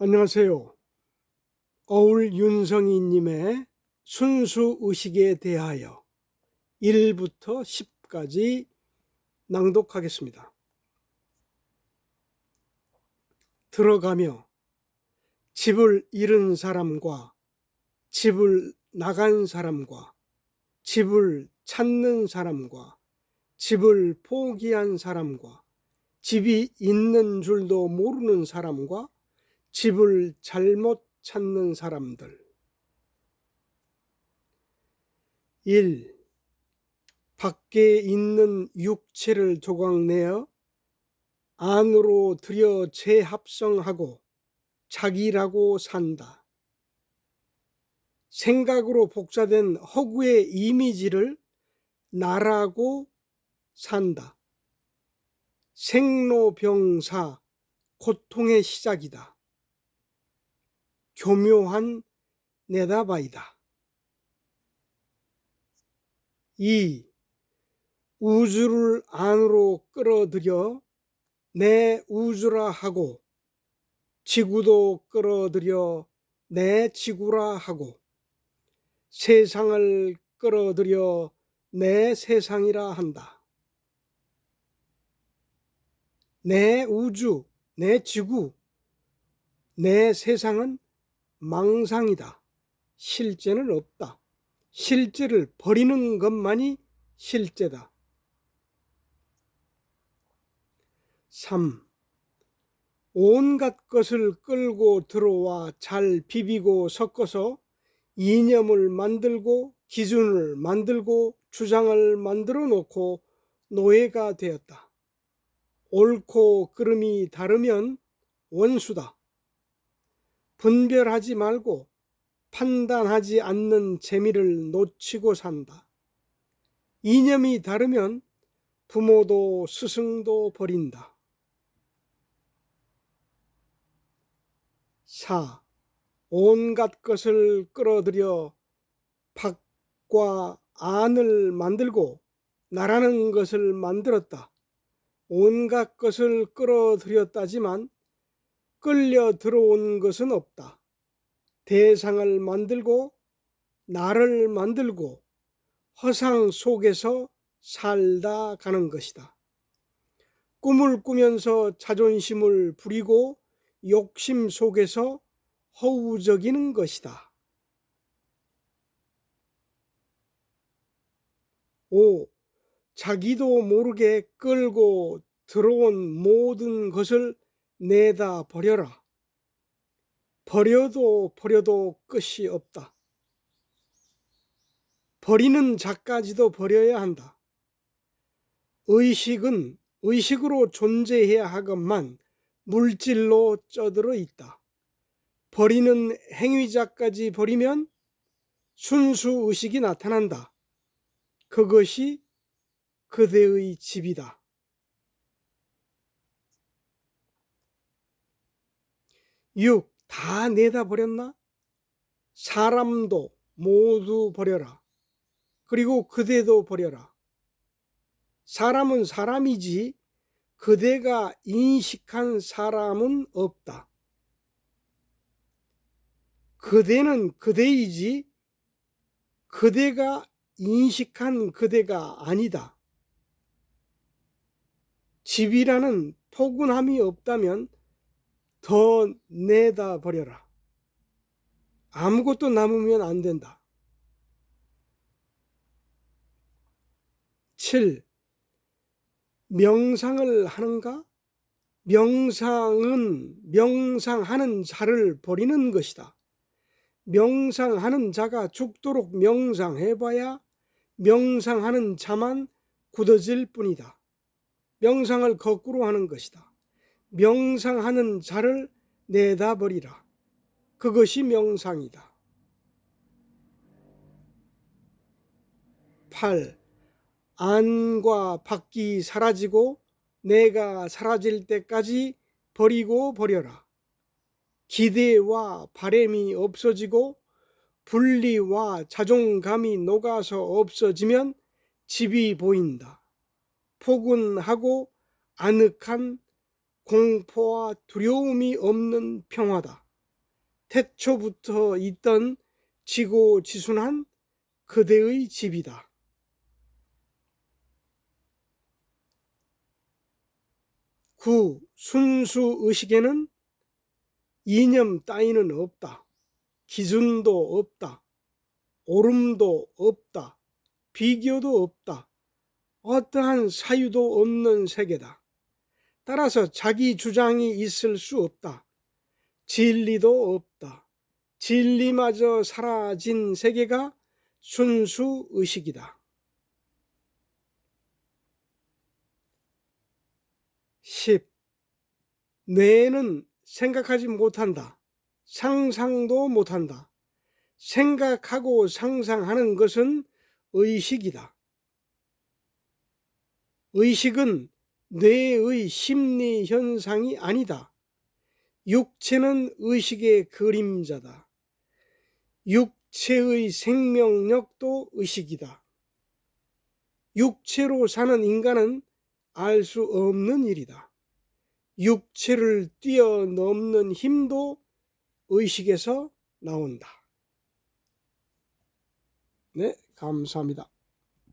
안녕하세요. 어울 윤성희님의 순수 의식에 대하여 1부터 10까지 낭독하겠습니다. 들어가며 집을 잃은 사람과 집을 나간 사람과 집을 찾는 사람과 집을 포기한 사람과 집이 있는 줄도 모르는 사람과 집을 잘못 찾는 사람들. 1. 밖에 있는 육체를 조각내어 안으로 들여 재합성하고 자기라고 산다. 생각으로 복사된 허구의 이미지를 나라고 산다. 생로병사, 고통의 시작이다. 교묘한 내다바이다. 2. 우주를 안으로 끌어들여 내 우주라 하고 지구도 끌어들여 내 지구라 하고 세상을 끌어들여 내 세상이라 한다. 내 우주, 내 지구, 내 세상은 망상이다. 실제는 없다. 실제를 버리는 것만이 실제다. 3. 온갖 것을 끌고 들어와 잘 비비고 섞어서 이념을 만들고 기준을 만들고 주장을 만들어 놓고 노예가 되었다. 옳고 그름이 다르면 원수다. 분별하지 말고 판단하지 않는 재미를 놓치고 산다. 이념이 다르면 부모도 스승도 버린다. 4. 온갖 것을 끌어들여 밖과 안을 만들고 나라는 것을 만들었다. 온갖 것을 끌어들였다지만 끌려 들어온 것은 없다. 대상을 만들고 나를 만들고 허상 속에서 살다 가는 것이다. 꿈을 꾸면서 자존심을 부리고 욕심 속에서 허우적이는 것이다. 5. 자기도 모르게 끌고 들어온 모든 것을 내다 버려라. 버려도 버려도 끝이 없다. 버리는 자까지도 버려야 한다. 의식은 의식으로 존재해야 하건만 물질로 쩌들어 있다. 버리는 행위자까지 버리면 순수 의식이 나타난다. 그것이 그대의 집이다. 6. 다 내다 버렸나? 사람도 모두 버려라. 그리고 그대도 버려라. 사람은 사람이지 그대가 인식한 사람은 없다. 그대는 그대이지 그대가 인식한 그대가 아니다. 집이라는 포근함이 없다면 더 내다 버려라. 아무것도 남으면 안 된다. 7. 명상을 하는가? 명상은 명상하는 자를 버리는 것이다. 명상하는 자가 죽도록 명상해봐야 명상하는 자만 굳어질 뿐이다. 명상을 거꾸로 하는 것이다. 명상하는 자를 내다버리라. 그것이 명상이다. 8. 안과 밖이 사라지고 내가 사라질 때까지 버리고 버려라. 기대와 바램이 없어지고 분리와 자존감이 녹아서 없어지면 집이 보인다. 포근하고 아늑한 공포와 두려움이 없는 평화다. 태초부터 있던 지고지순한 그대의 집이다. 구 순수 의식에는 이념 따위는 없다. 기준도 없다. 오름도 없다. 비교도 없다. 어떠한 사유도 없는 세계다. 따라서 자기 주장이 있을 수 없다. 진리도 없다. 진리마저 사라진 세계가 순수 의식이다. 10. 뇌는 생각하지 못한다. 상상도 못한다. 생각하고 상상하는 것은 의식이다. 의식은 뇌의 심리 현상이 아니다. 육체는 의식의 그림자다. 육체의 생명력도 의식이다. 육체로 사는 인간은 알 수 없는 일이다. 육체를 뛰어넘는 힘도 의식에서 나온다. 네, 감사합니다.